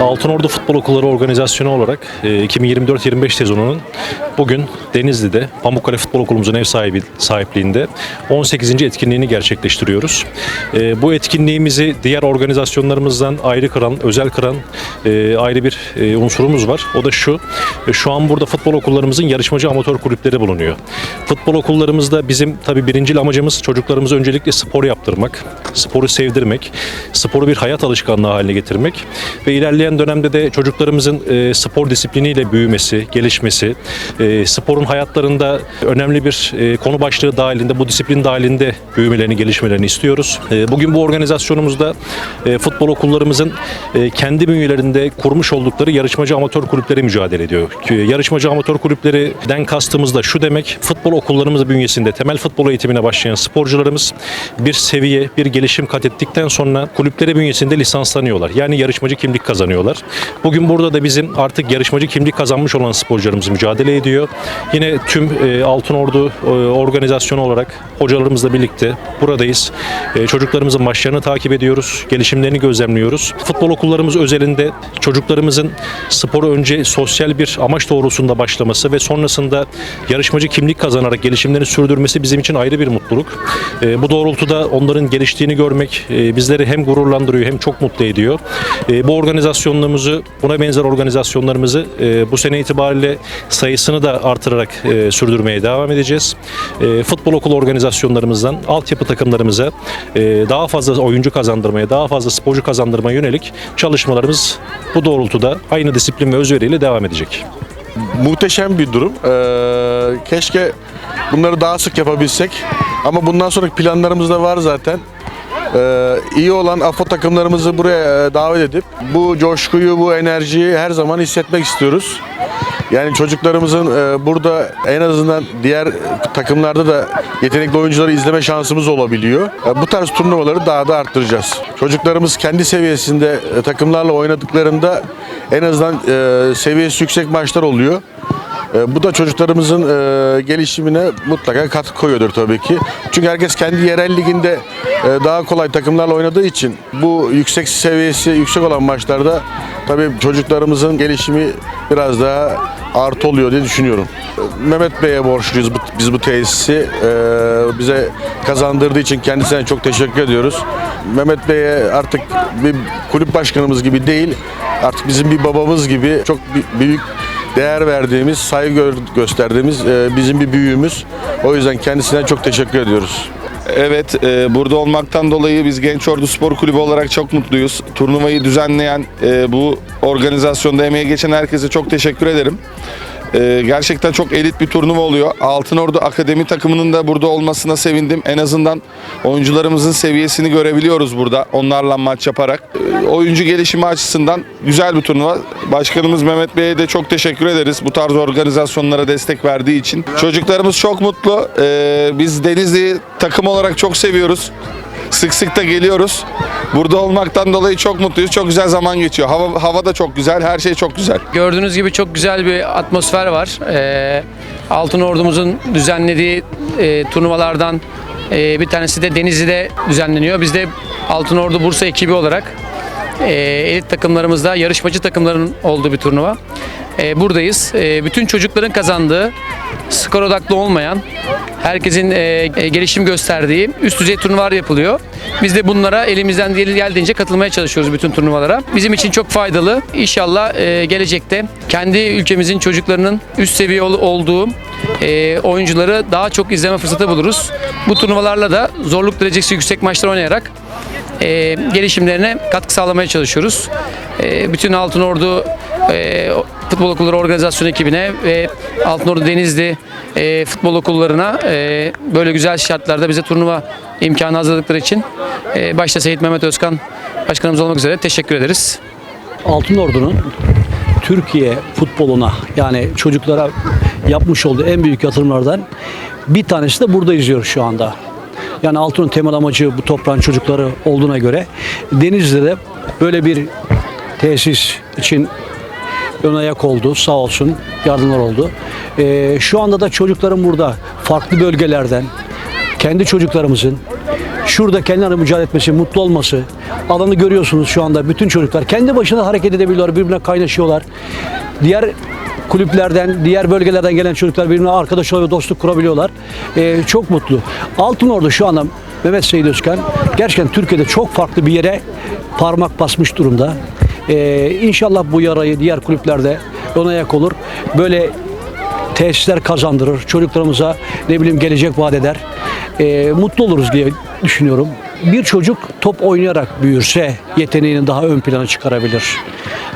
Altınordu Futbol Okulları Organizasyonu olarak e, 2024-25 sezonunun bugün Denizli'de Pamukkale Futbol Okulumuzun ev sahibi sahipliğinde 18. etkinliğini gerçekleştiriyoruz. E, Bu etkinliğimizi diğer organizasyonlarımızdan ayrı kıran, özel kıran e, ayrı bir e, unsurumuz var. O da şu, e, şu an burada futbol okullarımızın yarışmacı amatör kulüpleri bulunuyor. Futbol okullarımızda bizim tabii birincil amacımız çocuklarımıza öncelikle spor yaptırmak, sporu sevdirmek, sporu bir hayat alışkanlığı haline getirmek ve ilerleyen dönemde de çocuklarımızın e, spor disipliniyle büyümesi, gelişmesi, e, sporun hayatlarında önemli bir e, konu başlığı dahilinde, bu disiplin dahilinde büyümelerini, gelişmelerini istiyoruz. E, bugün bu organizasyonumuzda e, futbol okullarımızın e, kendi bünyelerinde kurmuş oldukları yarışmacı amatör kulüpleri mücadele ediyor. Yarışmacı amatör kulüplerinden kastımız da şu demek, futbol okullarımız bünyesinde temel futbol eğitimine başlayan sporcularımız bir seviye, bir gelişim kat ettikten sonra kulüpleri bünyesinde lisanslanıyorlar. Yani yarışmacı kimlik kazanıyorlar. Bugün burada da bizim artık yarışmacı kimlik kazanmış olan sporcularımız mücadele ediyor. Yine tüm e, Altınordu e, organizasyonu olarak hocalarımızla birlikte buradayız. E, çocuklarımızın maçlarını takip ediyoruz, gelişimlerini gözlemliyoruz. Futbol okullarımız özelinde çocuklarımızın sporu önce sosyal bir amaç doğrultusunda başlaması ve sonrasında yarışmacı kimlik kazanarak gelişimlerini sürdürmesi bizim için ayrı bir mutluluk. E, bu doğrultuda onların geliştiğini görmek e, bizleri hem gururlandırıyor hem çok mutlu ediyor. E, bu organizasyonlarımızı, buna benzer organizasyonlarımızı e, bu sene itibariyle sayısını da artırarak e, sürdürmeye devam edeceğiz. E, futbol okulu organizasyonlarımızdan altyapı takımlarımıza e, daha fazla oyuncu kazandırmaya, daha fazla sporcu kazandırmaya yönelik çalışmalarımız bu doğrultuda aynı disiplin ve özveriyle devam edecek. Muhteşem bir durum. Ee, keşke bunları daha sık yapabilsek. Ama bundan sonraki planlarımız da var zaten. Ee, iyi olan AFO takımlarımızı buraya e, davet edip bu coşkuyu, bu enerjiyi her zaman hissetmek istiyoruz. Yani çocuklarımızın e, burada en azından diğer takımlarda da yetenekli oyuncuları izleme şansımız olabiliyor. E, bu tarz turnuvaları daha da arttıracağız. Çocuklarımız kendi seviyesinde e, takımlarla oynadıklarında en azından seviyesi yüksek maçlar oluyor. E, Bu da çocuklarımızın e, gelişimine mutlaka katkı koyuyordur tabii ki. Çünkü herkes kendi yerel liginde e, daha kolay takımlarla oynadığı için bu yüksek seviyesi yüksek olan maçlarda tabii çocuklarımızın gelişimi biraz daha artı oluyor diye düşünüyorum. Mehmet Bey'e borçluyuz biz bu tesisi. Bize kazandırdığı için kendisine çok teşekkür ediyoruz. Mehmet Bey'e artık bir kulüp başkanımız gibi değil, artık bizim bir babamız gibi çok büyük değer verdiğimiz, saygı gö- gösterdiğimiz e, bizim bir büyüğümüz. O yüzden kendisine çok teşekkür ediyoruz. Evet, e, burada olmaktan dolayı biz Genç Ordu Spor Kulübü olarak çok mutluyuz. Turnuvayı düzenleyen, e, bu organizasyonda emeği geçen herkese çok teşekkür ederim. E, gerçekten çok elit bir turnuva oluyor. Altınordu Akademi takımının da burada olmasına sevindim. En azından oyuncularımızın seviyesini görebiliyoruz burada onlarla maç yaparak. E, oyuncu gelişimi açısından güzel bir turnuva. Başkanımız Mehmet Bey'e de çok teşekkür ederiz bu tarz organizasyonlara destek verdiği için. Çocuklarımız çok mutlu. E, biz Denizli'yi takım olarak çok seviyoruz. Sık sık da geliyoruz. Burada olmaktan dolayı çok mutluyuz. Çok güzel zaman geçiyor. Hava, hava da çok güzel. Her şey çok güzel. Gördüğünüz gibi çok güzel bir atmosfer var. Ee, Altın Ordumuzun düzenlediği e, turnuvalardan e, bir tanesi de Denizli'de düzenleniyor. Biz de Altın Ordu Bursa ekibi olarak e, elit takımlarımızda yarışmacı takımların olduğu bir turnuva. E, buradayız. E, bütün çocukların kazandığı, skor odaklı olmayan, herkesin e, e, gelişim gösterdiği üst düzey turnuvalar yapılıyor. Biz de bunlara elimizden gel- geldiğince katılmaya çalışıyoruz bütün turnuvalara. Bizim için çok faydalı. İnşallah e, gelecekte kendi ülkemizin çocuklarının üst seviye ol- olduğu e, oyuncuları daha çok izleme fırsatı buluruz. Bu turnuvalarla da zorluk derecesi yüksek maçlar oynayarak e, gelişimlerine katkı sağlamaya çalışıyoruz. E, bütün Altın Ordu e, Futbol Okulları Organizasyon ekibine ve Altın Ordu Denizli e, futbol okullarına e, böyle güzel şartlarda bize turnuva imkanı hazırladıkları için e, başta Seyit Mehmet Özkan Başkanımız olmak üzere teşekkür ederiz. Altınordu'nun Türkiye futboluna yani çocuklara yapmış olduğu en büyük yatırımlardan bir tanesi de burada izliyoruz şu anda. Yani Altınordu'nun temel amacı bu toprağın çocukları olduğuna göre Denizli'de böyle bir tesis için ön ayak oldu sağ olsun yardımlar oldu. Ee, şu anda da çocukların burada farklı bölgelerden kendi çocuklarımızın şurada kendilerine mücadele etmesi, mutlu olması, alanı görüyorsunuz şu anda bütün çocuklar kendi başına hareket edebiliyorlar, birbirine kaynaşıyorlar. Diğer kulüplerden, diğer bölgelerden gelen çocuklar birbirine arkadaş oluyor, dostluk kurabiliyorlar. Ee, çok mutlu. Altınordu şu anda Mehmet Seyit Özkan gerçekten Türkiye'de çok farklı bir yere parmak basmış durumda. Ee, inşallah bu yarayı diğer kulüplerde ön ayak olur. Böyle tesisler kazandırır. Çocuklarımıza ne bileyim gelecek vaat eder. Ee, mutlu oluruz diye düşünüyorum. Bir çocuk top oynayarak büyürse yeteneğini daha ön plana çıkarabilir.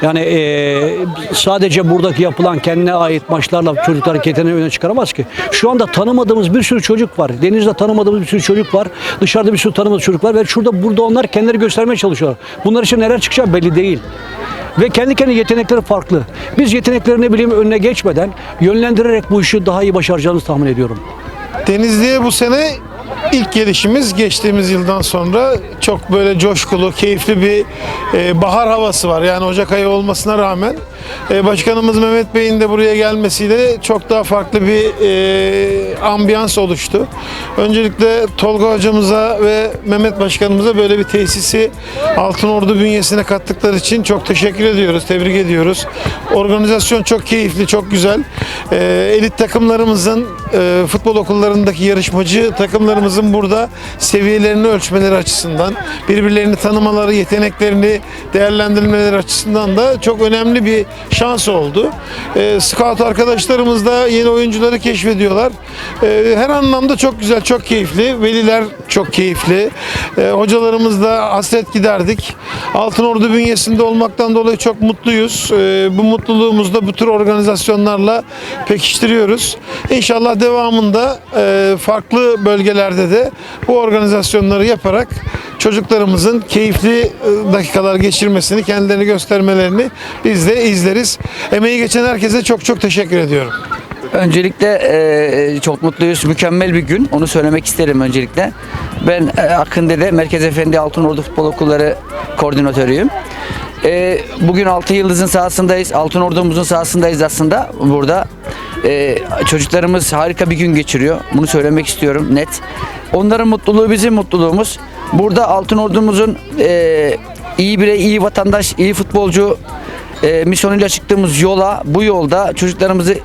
Yani ee, sadece buradaki yapılan kendine ait maçlarla çocuklar yeteneğini öne çıkaramaz ki. Şu anda tanımadığımız bir sürü çocuk var. Denizde tanımadığımız bir sürü çocuk var. Dışarıda bir sürü tanımadığımız çocuk var ve şurada burada onlar kendileri göstermeye çalışıyorlar. Bunlar için neler çıkacağı belli değil. Ve kendi kendi yetenekleri farklı. Biz yeteneklerini ne bileyim önüne geçmeden yönlendirerek bu işi daha iyi başaracağımızı tahmin ediyorum. Denizli'ye bu sene ilk gelişimiz geçtiğimiz yıldan sonra çok böyle coşkulu, keyifli bir e, bahar havası var. Yani Ocak ayı olmasına rağmen e, Başkanımız Mehmet Bey'in de buraya gelmesiyle çok daha farklı bir e, ambiyans oluştu. Öncelikle Tolga hocamıza ve Mehmet Başkanımıza böyle bir tesisi Altınordu bünyesine kattıkları için çok teşekkür ediyoruz, tebrik ediyoruz. Organizasyon çok keyifli, çok güzel. E, elit takımlarımızın, e, futbol okullarındaki yarışmacı takımlarımızın burada seviyelerini ölçmeleri açısından, birbirlerini tanımaları, yeteneklerini değerlendirmeleri açısından da çok önemli bir şans oldu. E, scout arkadaşlarımız da yeni oyuncuları keşfediyorlar. E, her anlamda çok güzel, çok keyifli. Veliler çok keyifli. E, hocalarımız da hasret giderdik. Altınordu bünyesinde olmaktan dolayı çok mutluyuz. E, bu mutluluğumuzu da bu tür organizasyonlarla pekiştiriyoruz. İnşallah devamında e, farklı bölgelerde de bu organizasyonları yaparak çocuklarımızın keyifli e, dakikalar geçirmesini, kendilerini göstermelerini biz de izleriz. Emeği geçen herkese çok çok teşekkür ediyorum. Öncelikle e, çok mutluyuz. Mükemmel bir gün. Onu söylemek isterim öncelikle. Ben e, Akın Merkez Efendi Altınordu Futbol Okulları koordinatörüyüm. E, bugün Altın Yıldız'ın sahasındayız. Altın Ordumuzun sahasındayız aslında burada. E, çocuklarımız harika bir gün geçiriyor. Bunu söylemek istiyorum net. Onların mutluluğu bizim mutluluğumuz. Burada Altın Ordumuzun e, iyi birey, iyi vatandaş, iyi futbolcu e, misyonuyla çıktığımız yola, bu yolda çocuklarımızı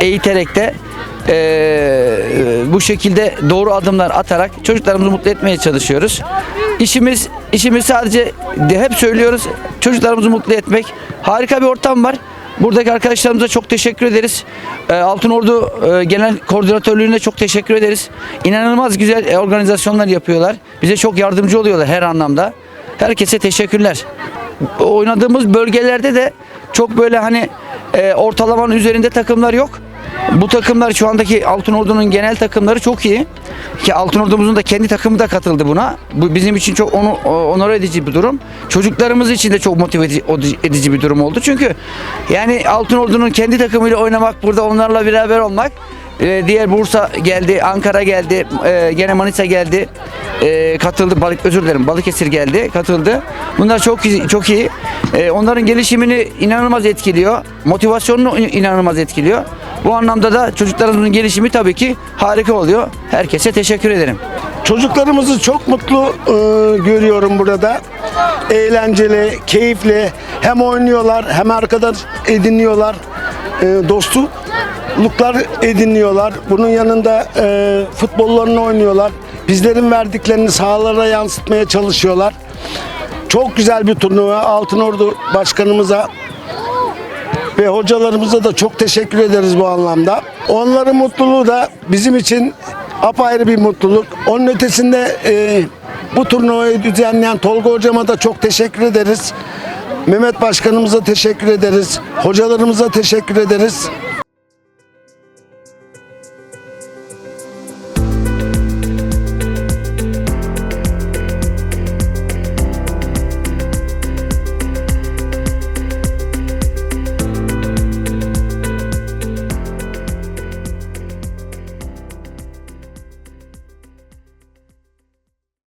eğiterek de e, bu şekilde doğru adımlar atarak çocuklarımızı mutlu etmeye çalışıyoruz. İşimiz işimiz sadece de hep söylüyoruz çocuklarımızı mutlu etmek. Harika bir ortam var. Buradaki arkadaşlarımıza çok teşekkür ederiz. E, Altınordu e, Genel Koordinatörlüğüne çok teşekkür ederiz. İnanılmaz güzel e, organizasyonlar yapıyorlar. Bize çok yardımcı oluyorlar her anlamda. Herkese teşekkürler oynadığımız bölgelerde de çok böyle hani e, ortalamanın üzerinde takımlar yok. Bu takımlar şu andaki Altınordu'nun genel takımları çok iyi. Ki Altınordumuzun da kendi takımı da katıldı buna. Bu bizim için çok onu onur edici bir durum. Çocuklarımız için de çok motive edici- bir durum oldu. Çünkü yani Altınordu'nun kendi takımıyla oynamak, burada onlarla beraber olmak ee, diğer Bursa geldi, Ankara geldi, e, gene Manisa geldi, e, katıldı. Balık özür dilerim, Balıkesir geldi, katıldı. Bunlar çok çok iyi. E, onların gelişimini inanılmaz etkiliyor, motivasyonunu inanılmaz etkiliyor. Bu anlamda da çocuklarımızın gelişimi tabii ki harika oluyor. Herkese teşekkür ederim. Çocuklarımızı çok mutlu e, görüyorum burada. Eğlenceli, keyifli. Hem oynuyorlar hem arkadaş ediniyorlar. E, dostluklar ediniyorlar. Bunun yanında e, futbollarını oynuyorlar. Bizlerin verdiklerini sahalara yansıtmaya çalışıyorlar. Çok güzel bir turnuva. Altınordu Başkanımıza ve hocalarımıza da çok teşekkür ederiz bu anlamda. Onların mutluluğu da bizim için apayrı bir mutluluk. Onun ötesinde e, bu turnuvayı düzenleyen Tolga hocama da çok teşekkür ederiz. Mehmet Başkanımıza teşekkür ederiz. Hocalarımıza teşekkür ederiz.